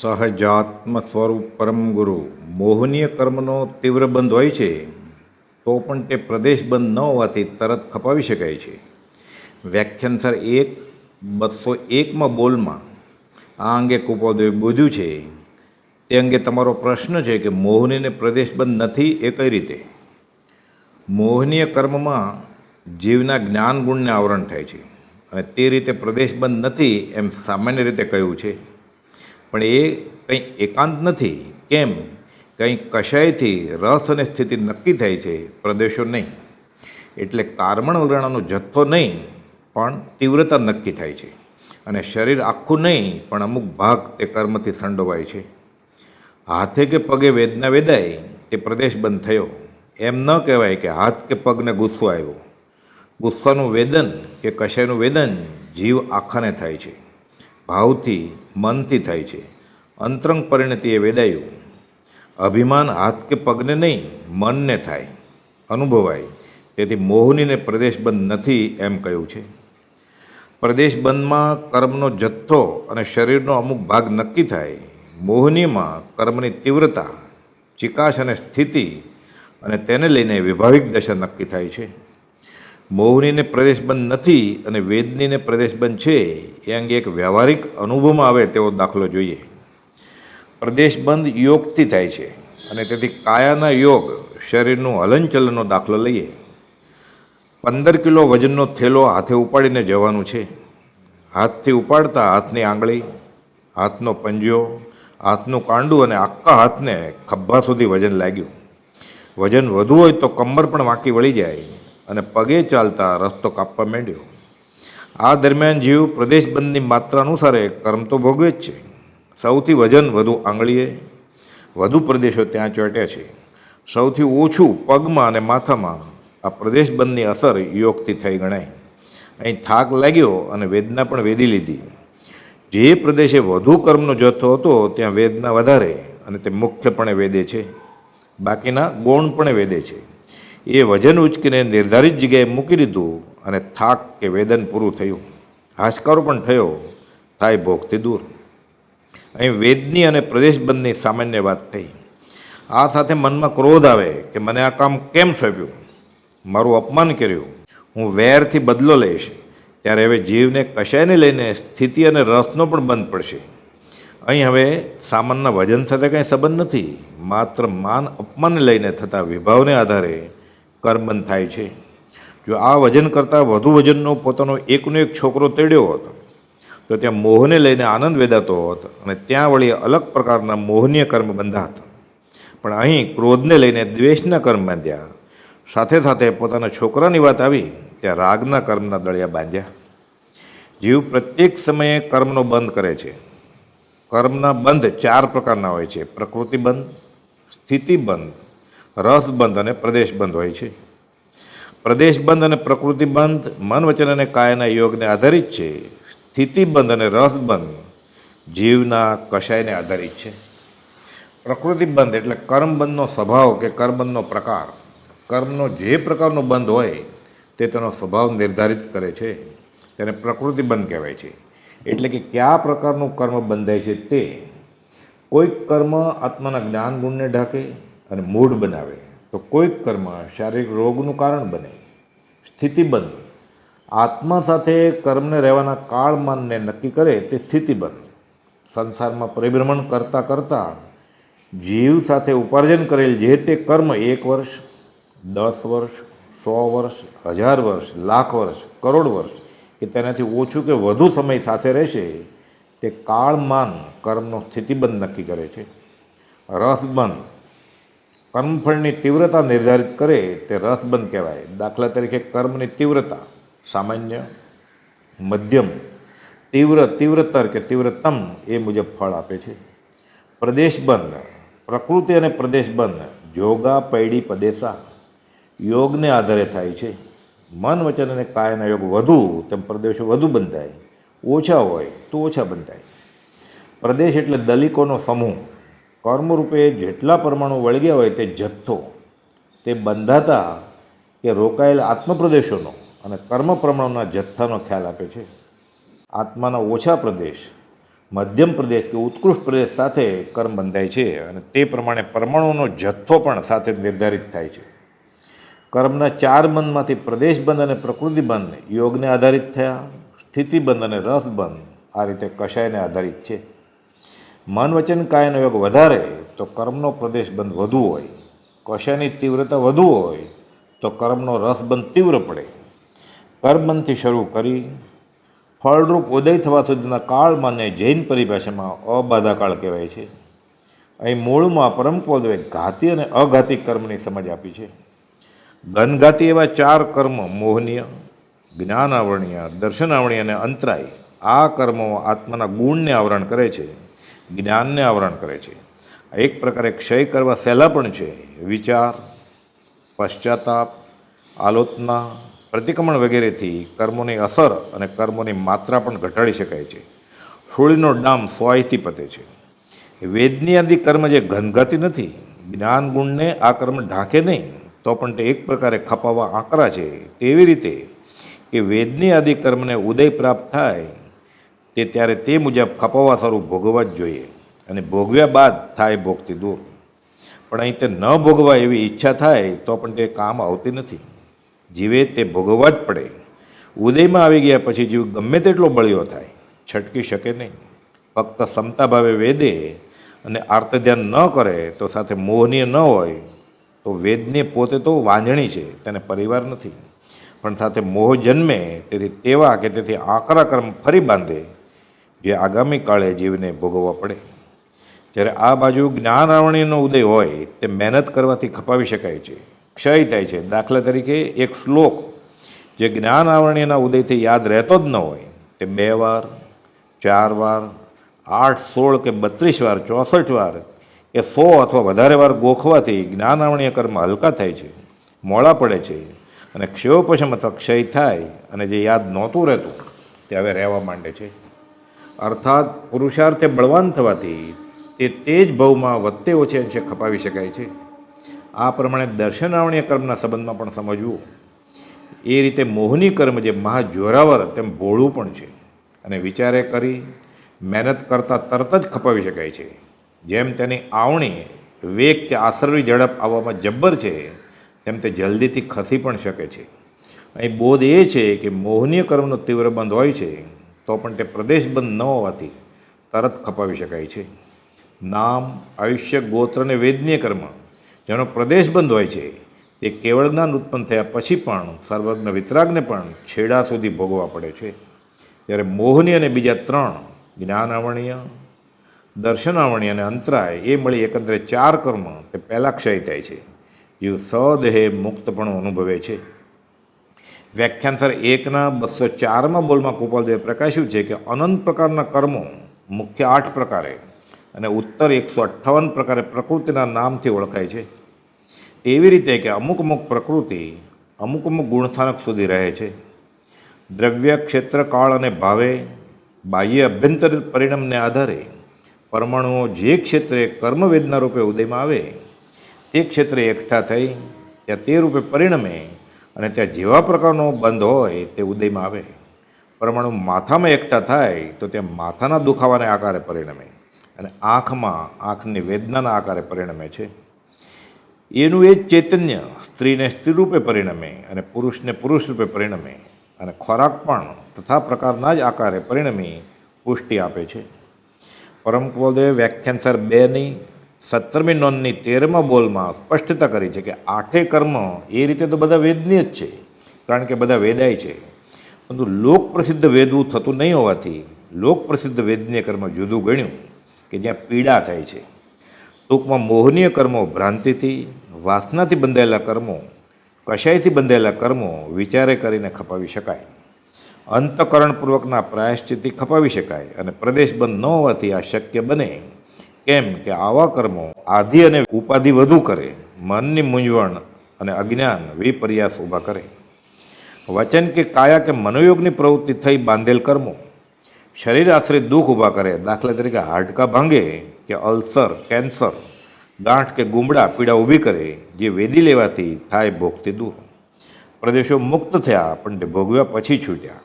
સહજાત્મ સ્વરૂપ પરમ ગુરુ. મોહનીય કર્મનો તીવ્ર બંધ હોય છે, તો પણ તે પ્રદેશ બંધ ન હોવાથી તરત ખપાવી શકાય છે. વ્યાખ્યાનસર એક, બસો એકમાં બોલમાં, આ અંગે કુપોદોએ બોધ્યું છે, તે અંગે તમારો પ્રશ્ન છે કે મોહનીને પ્રદેશ બંધ નથી એ કઈ રીતે? મોહનીય કર્મમાં જીવના જ્ઞાન ગુણને આવરણ થાય છે, અને તે રીતે પ્રદેશ બંધ નથી એમ સામાન્ય રીતે કહ્યું છે. પણ એ કંઈ એકાંત નથી. કેમ? કંઈ કશાયથી રસ અને સ્થિતિ નક્કી થાય છે પ્રદેશો નહીં. એટલે કારમણ વગરણાનો જથ્થો નહીં, પણ તીવ્રતા નક્કી થાય છે. અને શરીર આખું નહીં, પણ અમુક ભાગ તે કર્મથી સંડોવાય છે. હાથે કે પગે વેદના વેદાય, તે પ્રદેશ બંધ થયો. એમ ન કહેવાય કે હાથ કે પગને ગુસ્સો આવ્યો. ગુસ્સાનું વેદન કે કશાયનું વેદન જીવ આખાને થાય છે. ભાવથી મનથી થાય છે. અંતરંગ પરિણતિ એ વેદાયું, અભિમાન હાથ કે પગને નહીં, મનને થાય, અનુભવાય. તેથી મોહનીને પ્રદેશ બંધ નથી એમ કહ્યું છે. પ્રદેશ બંધમાં કર્મનો જથ્થો અને શરીરનો અમુક ભાગ નક્કી થાય. મોહનીમાં કર્મની તીવ્રતા ચિકાસ અને સ્થિતિ અને તેને લઈને વિભાવિક દશા નક્કી થાય છે. મોહનીને પ્રદેશબંધ નથી અને વેદનીને પ્રદેશબંધ છે, એ અંગે એક વ્યવહારિક અનુભવમાં આવે તેવો દાખલો જોઈએ. પ્રદેશબંધ યોગથી થાય છે અને તેથી કાયાના યોગ, શરીરનું હલનચલનનો દાખલો લઈએ. પંદર કિલો વજનનો થેલો હાથે ઉપાડીને જવાનું છે. હાથથી ઉપાડતા હાથની આંગળી, હાથનો પંજો, હાથનું કાંડું અને આખા હાથને ખભા સુધી વજન લાગ્યું. વજન વધુ હોય તો કમર પણ વાંકી વળી જાય. અને પગે ચાલતા રસ્તો કાપવા માંડ્યો. આ દરમિયાન જીવ પ્રદેશ બંધની માત્રા અનુસારે કર્મ તો ભોગવે જ છે. સૌથી વજન વધુ આંગળીએ વધુ પ્રદેશો ત્યાં ચોંટ્યા છે. સૌથી ઓછું પગમાં અને માથામાં આ પ્રદેશ બંધની અસર યોગથી થઈ ગણાય. અહીં થાક લાગ્યો અને વેદના પણ વેદી લીધી. જે પ્રદેશે વધુ કર્મનો જથ્થો હતો, ત્યાં વેદના વધારે અને તે મુખ્યપણે વેદે છે. બાકીના ગૌણ પણ વેદે છે. એ વજન ઉચકીને નિર્ધારિત જગ્યાએ મૂકી દીધું અને થાક કે વેદન પૂરું થયું. હાશકારો પણ થયો. થાય ભોગથી દૂર. અહીં વેદની અને પ્રદેશ બંધની સામાન્ય વાત થઈ. આ સાથે મનમાં ક્રોધ આવે કે મને આ કામ કેમ સોંપ્યું? મારું અપમાન કર્યું. હું વેરથી બદલો લઈશ. ત્યારે હવે જીવને કશાયને લઈને સ્થિતિ અને રસનો પણ બંધ પડશે. અહીં હવે સામાનના વજન સાથે કંઈ સંબંધ નથી. માત્ર માન અપમાનને લઈને થતા વિભાવને આધારે કર્મબંધ થાય છે. જો આ વજન કરતાં વધુ વજનનો પોતાનો એકનો એક છોકરો તેડ્યો હતો, તો ત્યાં મોહને લઈને આનંદ વેદાતો હતો અને ત્યાં વળી અલગ પ્રકારના મોહનીય કર્મ બંધાતા. પણ અહીં ક્રોધને લઈને દ્વેષના કર્મ બાંધ્યા. સાથે સાથે પોતાના છોકરાની વાત આવી, ત્યાં રાગના કર્મના દળિયા બાંધ્યા. જીવ પ્રત્યેક સમયે કર્મનો બંધ કરે છે. કર્મના બંધ ચાર પ્રકારના હોય છે. પ્રકૃતિ બંધ, સ્થિતિ બંધ રસ બંધ અને પ્રદેશ બંધ હોય છે. પ્રદેશ બંધ અને પ્રકૃતિબંધ મન વચન અને કાયના યોગને આધારિત છે. સ્થિતિબંધ અને રસબંધ જીવના કશાયને આધારિત છે. પ્રકૃતિબંધ એટલે કર્મબંધનો સ્વભાવ કે કર્મબંધનો પ્રકાર. કર્મનો જે પ્રકારનો બંધ હોય તે તેનો સ્વભાવ નિર્ધારિત કરે છે. તેને પ્રકૃતિબંધ કહેવાય છે. એટલે કે કયા પ્રકારનું કર્મ બંધાય છે તે? કોઈક કર્મ આત્માના જ્ઞાન ગુણને ઢાંકે અને મૂડ બનાવે. તો કોઈક કર્મ શારીરિક રોગનું કારણ બને, સ્થિતિબંધ. આત્મા સાથે કર્મને રહેવાના કાળમાનને નક્કી કરે તે સ્થિતિબંધ. સંસારમાં પરિભ્રમણ કરતાં કરતાં જીવ સાથે ઉપાર્જન કરેલ જે તે કર્મ એક વર્ષ, દસ વર્ષ, સો વર્ષ, હજાર વર્ષ, લાખ વર્ષ, કરોડ વર્ષ, કે તેનાથી ઓછું કે વધુ સમય સાથે રહેશે, તે કાળમાન કર્મનો સ્થિતિબંધ નક્કી કરે છે. રસબંધ. કર્મફળની તીવ્રતા નિર્ધારિત કરે તે રસબંધ કહેવાય. દાખલા તરીકે કર્મની તીવ્રતા, સામાન્ય, મધ્યમ, તીવ્ર, તીવ્રતર કે તીવ્રતમ એ મુજબ ફળ આપે છે. પ્રદેશ બંધ પ્રકૃતિ અને પ્રદેશ બંધ જોગા, પૈડી પદેશા યોગને આધારે થાય છે. મન વચન અને કાયના યોગ વધુ, તેમ પ્રદેશો વધુ બંધાય. ઓછા હોય તો ઓછા બંધાય. પ્રદેશ એટલે દલિકોનો સમૂહ. કર્મરૂપે જેટલા પરમાણુ વળગ્યા હોય તે જથ્થો તે બંધાતા કે રોકાયેલા આત્મપ્રદેશોનો અને કર્મ પ્રમાણોના જથ્થાનો ખ્યાલ આપે છે. આત્માના ઓછા પ્રદેશ, મધ્યમ પ્રદેશ કે ઉત્કૃષ્ટ પ્રદેશ સાથે કર્મ બંધાય છે અને તે પ્રમાણે પરમાણુનો જથ્થો પણ સાથે નિર્ધારિત થાય છે. કર્મના ચાર બંધમાંથી પ્રદેશ બંધ અને પ્રકૃતિ બંધ યોગને આધારિત થયા, સ્થિતિ બંધ અને રસ બંધ આ રીતે કશાયને આધારિત છે. મન વચન કાયનો યોગ વધારે, તો કર્મનો પ્રદેશ બંધ વધુ હોય. કશાની તીવ્રતા વધુ હોય, તો કર્મનો રસબંધ તીવ્ર પડે. કર્મબંધથી શરૂ કરી, ફળરૂપ ઉદય થવા સુધીના કાળમાંને જૈન પરિભાષામાં અબાધા કાળ કહેવાય છે. અહીં મૂળમાં પરમપોદવે ઘાતી અને અઘાતી કર્મની સમજ આપી છે. ઘનઘાતી એવા ચાર કર્મ, મોહનીય જ્ઞાન આવરણીય દર્શન આવરણીય અને અંતરાય, આ કર્મો આત્માના ગુણને આવરણ કરે છે. જ્ઞાનને આવરણ કરે છે. એક પ્રકારે ક્ષય કરવા સહેલા પણ છે. વિચાર, પશ્ચાતાપ, આલોચના, પ્રતિક્રમણ વગેરેથી કર્મોની અસર અને કર્મોની માત્રા પણ ઘટાડી શકાય છે. સોળીનો ડામ સ્વાયથી પતે છે. વેદની આદિ કર્મ જે ઘનઘાતી નથી, જ્ઞાન ગુણને આ કર્મ ઢાંકે નહીં, તો પણ તે એક પ્રકારે ખપાવવા આંકરા છે. તેવી રીતે કે વેદની આદિ કર્મને ઉદય પ્રાપ્ત થાય તે ત્યારે તે મુજબ ખપાવવા સારું ભોગવવા જ જોઈએ. અને ભોગવ્યા બાદ થાય ભોગથી દૂર. પણ અહીં તે ન ભોગવા એવી ઈચ્છા થાય તો પણ તે કામ આવતી નથી. જીવે તે ભોગવવા જ પડે. ઉદયમાં આવી ગયા પછી જીવ ગમે તેટલો બળ્યો થાય. છટકી શકે નહીં. ફક્ત સમતા ભાવે વેદે અને આર્ત ધ્યાન ન કરે તો સાથે મોહનીય ન હોય તો વેદને પોતે તો વાંજણી છે, તેને પરિવાર નથી. પણ સાથે મોહ જન્મે તેથી તેવા કે તેથી આકરા કર્મ ફરી બાંધે જે આગામી કાળે જીવને ભોગવવા પડે. જ્યારે આ બાજુ જ્ઞાન આવરણીનો ઉદય હોય, તે મહેનત કરવાથી ખપાવી શકાય છે. ક્ષય થાય છે. દાખલા તરીકે એક શ્લોક, જે જ્ઞાન આવરણીના ઉદયથી યાદ રહેતો જ ન હોય, તે બે વાર, ચાર વાર, આઠ, સોળ કે બત્રીસ વાર, ચોસઠ વાર, કે સો અથવા વધારે વાર ગોખવાથી જ્ઞાન આવણીય કર્મ હલકા થાય છે મોળા પડે છે અને ક્ષયોપશમ અથવા ક્ષય થાય અને જે યાદ નહોતું રહેતું, તે હવે રહેવા માંડે છે. અર્થાત પુરુષાર્થે બળવાન થવાથી તે તે જ ભવમાં વધતે ઓછે અંશે ખપાવી શકાય છે. આ પ્રમાણે દર્શનાવણીય કર્મના સંબંધમાં પણ સમજવું. એ રીતે મોહની કર્મ જે મહાજોરાવર તેમ ભોળું પણ છે અને વિચારે કરી મહેનત કરતાં તરત જ ખપાવી શકાય છે. જેમ તેની આવણી વેગ કે આસરવી ઝડપ આવવામાં જબ્બર છે, તેમ તે જલ્દીથી ખસી પણ શકે છે. અહીં બોધ એ છે કે મોહનીય કર્મનો તીવ્ર બંધ હોય છે તો પણ તે પ્રદેશ બંધ ન હોવાથી તરત ખપાવી શકાય છે. નામ, આયુષ્ય, ગોત્ર અને વેદનીય કર્મ જેનો પ્રદેશ બંધ હોય છે, તે કેવળ જ્ઞાન ઉત્પન્ન થયા પછી પણ સર્વજ્ઞ વિતરાગને પણ છેડા સુધી ભોગવવા પડે છે. જ્યારે મોહની અને બીજા ત્રણ જ્ઞાનાવણીય દર્શનાવરણીય અને અંતરાય, એ મળી એકંદરે ચાર કર્મ તે પહેલાં ક્ષય થાય છે. જીવ સદેહે મુક્તપણું અનુભવે છે. વ્યાખ્યાન સર એકના બસો ચારમાં બોલમાં કૃપાલદેવે પ્રકાશ્યું છે કે અનંત પ્રકારના કર્મો મુખ્ય આઠ પ્રકારે અને ઉત્તર એકસો અઠ્ઠાવન પ્રકારે પ્રકૃતિના નામથી ઓળખાય છે. એવી રીતે કે અમુક અમુક પ્રકૃતિ અમુક અમુક ગુણસ્થાનક સુધી રહે છે. દ્રવ્ય, ક્ષેત્ર, કાળ અને ભાવે બાહ્ય અભ્યંતર પરિણામને આધારે પરમાણુઓ જે ક્ષેત્રે કર્મવેદના રૂપે ઉદયમાં આવે, તે ક્ષેત્રે એકઠા થઈ, ત્યાં તે રૂપે પરિણમે અને ત્યાં જેવા પ્રકારનો બંધ હોય તે ઉદયમાં આવે. પરમાણુ માથામાં એકઠા થાય તો ત્યાં માથાના દુખાવાને આકારે પરિણમે. અને આંખમાં, આંખની વેદનાના આકારે પરિણમે છે. એનું એ ચૈતન્ય સ્ત્રીને સ્ત્રી રૂપે પરિણમે અને પુરુષને પુરુષ રૂપે પરિણમે. અને ખોરાક પણ તથા પ્રકારના જ આકારે પરિણમી પુષ્ટિ આપે છે. પરમ વ્યાખ્યાન સર બેની સત્તરમી નોંધની તેરમા બોલમાં સ્પષ્ટતા કરી છે કે આઠે કર્મ એ રીતે તો બધા વેદની જ છે, કારણ કે બધા વેદાય છે. પરંતુ લોક પ્રસિદ્ધ વેદવું થતું નહીં હોવાથી લોક પ્રસિદ્ધ વેદનીય કર્મ જુદું ગણ્યું કે જ્યાં પીડા થાય છે. ટૂંકમાં મોહનીય કર્મો ભ્રાંતિથી, વાસનાથી બંધાયેલા કર્મો, કશાયથી બંધાયેલા કર્મો વિચારે કરીને ખપાવી શકાય. અંતકરણપૂર્વકના પ્રાયશ્ચિતથી ખપાવી શકાય અને પ્રદેશ બંધ ન હોવાથી આ શક્ય બને. કેમ કે આવા કર્મો આધિ અને ઉપાધિ વધુ કરે, મનની મૂંઝવણ અને અજ્ઞાન વિપર્યાસ ઊભા કરે. વચન કે કાયા કે મનોયોગની પ્રવૃત્તિ થઈ બાંધેલ કર્મો, શરીર આશ્રિત દુઃખ ઊભા કરે, દાખલા તરીકે હાડકા ભાંગે કે અલ્સર, કેન્સર, ગાંઠ કે ગુમડા પીડા ઊભી કરે, જે વેદી લેવાથી થાય ભોગતી દૂર. પ્રદેશો મુક્ત થયા પણ તે ભોગવ્યા પછી છૂટ્યા.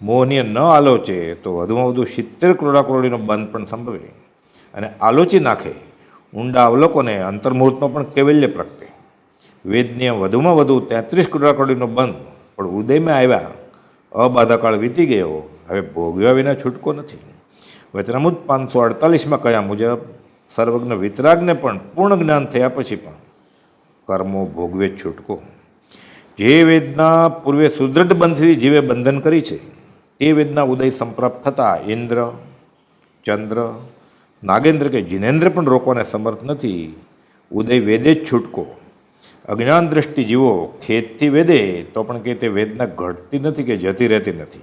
મોહનીય ન આલોચે તો વધુમાં વધુ સિત્તેર કરોડા કરોડીનો બંધ પણ સંભવે. અને આલોચી નાખે. ઊંડા અવલોકોને અંતર્મુહૂર્તમાં પણ કેવલ્ય પ્રગટે. વેદનીય વધુમાં વધુ તેત્રીસ કુટરાકડીનો બંધ, પણ ઉદયમાં આવ્યા. અબાધાકાળ વીતી ગયો. હવે ભોગવ્યા વિના છૂટકો નથી. વચનામુદ પાંચસો અડતાલીસમાં કયા મુજબ? સર્વજ્ઞ વિતરાગને પણ પૂર્ણ જ્ઞાન થયા પછી પણ. કર્મો ભોગવે છૂટકો. જે વેદના પૂર્વે સુદૃઢ બંધથી જીવે બંધન કરી છે, તે વેદના ઉદય સંપ્રાપ્ત થતાં ઇન્દ્ર, ચંદ્ર નાગેન્દ્ર કે જિનેન્દ્ર પણ રોકવાને સમર્થ નથી. ઉદય વેદે જ છૂટકો. અજ્ઞાન દ્રષ્ટિ જીવો ખેતથી વેદે, તો પણ કે તે વેદના ઘટતી નથી કે જતી રહેતી નથી.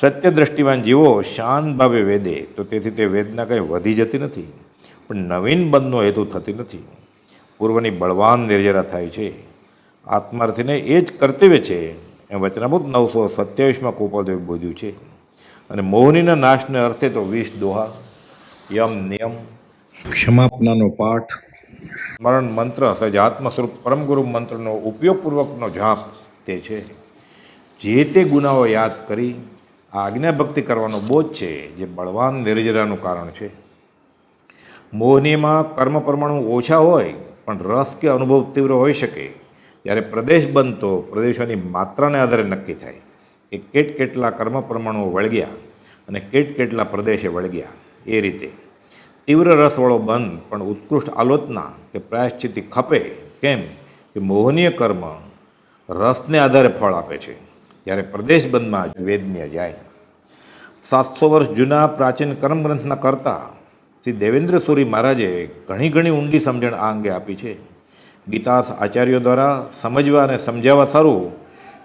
સત્ય દ્રષ્ટિવાન જીવો, શાંત ભાવે વેદે, તો તેથી તે વેદના કંઈ વધી જતી નથી. પણ નવીન બંધનો હેતુ થતી નથી. પૂર્વની બળવાન નિર્જરા થાય છે. આત્માર્થીને એ જ કર્તવ્ય છે. એમ વચનામૃત નવસો સત્યાવીસમાં ગોપાલદેવ બોધ્યું છે. અને મોહનીના નાશને અર્થે તો વીસ દોહા યમ નિયમ. ક્ષમાપનાનો પાઠ. સ્મરણ મંત્ર સજાત્મ સ્વરૂપ પરમગુરુ મંત્રનો ઉપયોગપૂર્વકનો જાપ તે છે. જે તે ગુનાઓ યાદ કરી આ આજ્ઞાભક્તિ કરવાનો બોધ છે જે બળવાન નિર્જરાનું કારણ છે. મોહનીમાં કર્મ પરમાણુ ઓછા હોય પણ રસ કે અનુભવ તીવ્ર હોઈ શકે. જ્યારે પ્રદેશ બનતો પ્રદેશોની માત્રાને આધારે નક્કી થાય. કે કેટ કેટલા કર્મ પરમાણુઓ વળગ્યા અને કેટ કેટલા પ્રદેશે વળગ્યા. એ રીતે. તીવ્ર રસવાળો બંધ પણ ઉત્કૃષ્ટ આલોચના કે પ્રાયશ્ચિતિ ખપે કેમ કે મોહનીય કર્મ રસને આધારે ફળ આપે છે. જ્યારે પ્રદેશ બંધમાં વેદન્ય જાય સાતસો વર્ષ જૂના પ્રાચીન કર્મગ્રંથના કરતા શ્રી દેવેન્દ્ર સૂરી મહારાજે ઘણી ઘણી ઊંડી સમજણ આ અંગે આપી છે. ગીતાર્થ આચાર્યો દ્વારા સમજવા અને સમજાવવા સારું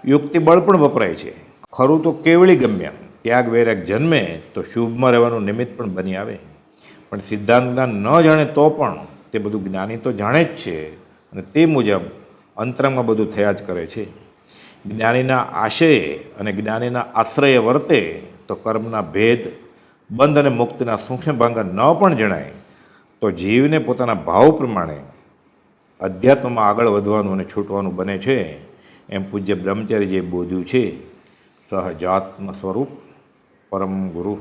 યુક્તિબળ પણ વપરાય છે. ખરું તો કેવળી ગમ્ય. ત્યાગ વૈરાગ જન્મે તો શુભમાં રહેવાનું નિમિત્ત પણ બની આવે. પણ સિદ્ધાંત જ્ઞાન ન જાણે તો પણ તે બધું જ્ઞાની તો જાણે જ છે અને તે મુજબ અંતરંગમાં બધું થયા જ કરે છે. જ્ઞાનીના આશયે અને જ્ઞાનીના આશ્રય વર્તે તો કર્મના ભેદ, બંધ અને મુક્તિના સૂક્ષ્મ ભાંગ ન પણ જણાય. તો જીવને પોતાના ભાવ પ્રમાણે અધ્યાત્મમાં આગળ વધવાનું અને છૂટવાનું બને છે. એમ પૂજ્ય બ્રહ્મચારીજીએ બોધ્યું છે. સહજાત્મ સ્વરૂપ પરમ ગુરુ